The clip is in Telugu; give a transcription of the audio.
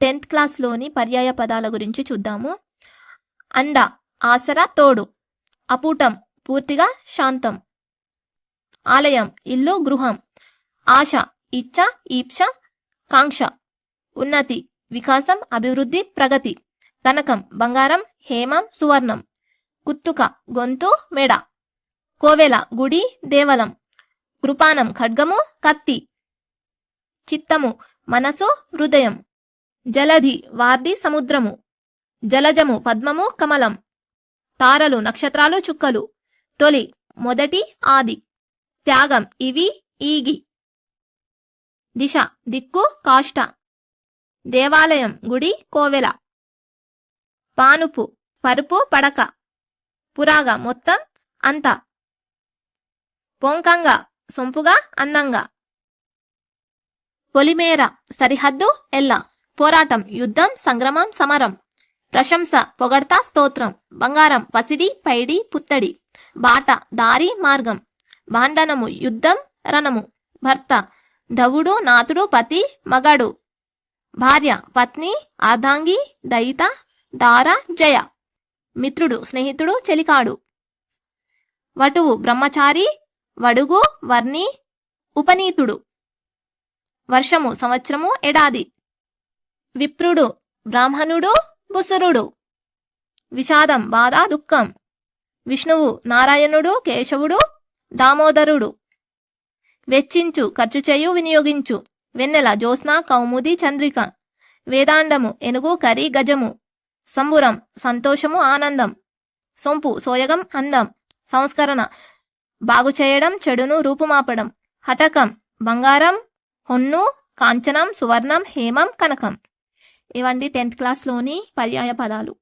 టెన్త్ క్లాస్లోని పర్యాయ పదాల గురించి చూద్దాము. అండ ఆసరా తోడు అపూటం పూర్తిగా శాంతం. ఆలయం ఇల్లు గృహం. ఆశ ఇచ్చ ఈప్ష కాంక్ష. ఉన్నతి వికాసం అభివృద్ధి ప్రగతి. కనకం బంగారం హేమం సువర్ణం. కుత్తుక గొంతు మెడ. కోవెల గుడి దేవలం. కృపానం ఖడ్గము కత్తి. చిత్తము మనసు హృదయం. జలధి వార్ది సముద్రము. జలజము పద్మము కమలం. తారలు నక్షత్రాలు చుక్కలు. తొలి మొదటి ఆది. త్యాగం ఇవి ఈగి. దిశ దిక్కు కాష్ట. దేవాలయం గుడి కోవెల. పానుపు పరుపు పడక. పురాగ మొత్తం అంత. పొంకంగా సొంపుగా అందంగా. పొలిమేర సరిహద్దు ఎల్ల. పోరాటం యుద్ధం సంగ్రమం సమరం. ప్రశంస పొగడ్త స్తోత్రం. బంగారం పసిడి పైడి పుత్తడి. బాట దారి మార్గం. భాండనము యుద్ధం రణము. భర్త ధవుడు నాతుడు పతి మగడు. భార్య పత్ని అర్ధాంగి దయిత దార జయ. మిత్రుడు స్నేహితుడు చెలికాడు. వటువు బ్రహ్మచారి వడుగు వర్ణి ఉపనీతుడు. వర్షము సంవత్సరము ఎడాది విప్రుడు బ్రాహ్మణుడు బుసురుడు. విషాదం బాధ దుఃఖం. విష్ణువు నారాయణుడు కేశవుడు దామోదరుడు. వెచ్చించు ఖర్చు చేయు వినియోగించు. వెన్నెల జ్యోత్స్న కౌముది చంద్రిక. వేదాండము ఎనుగు కరి గజము. సంబురం సంతోషము ఆనందం. సొంపు సోయగం అందం. సంస్కరణ బాగు చేయడం చెడును రూపుమాపడం. హటకం బంగారం హొన్ను కాంచనం సువర్ణం హేమం కనకం. ఇవండి టెన్త్ క్లాస్లోని పర్యాయ పదాలు.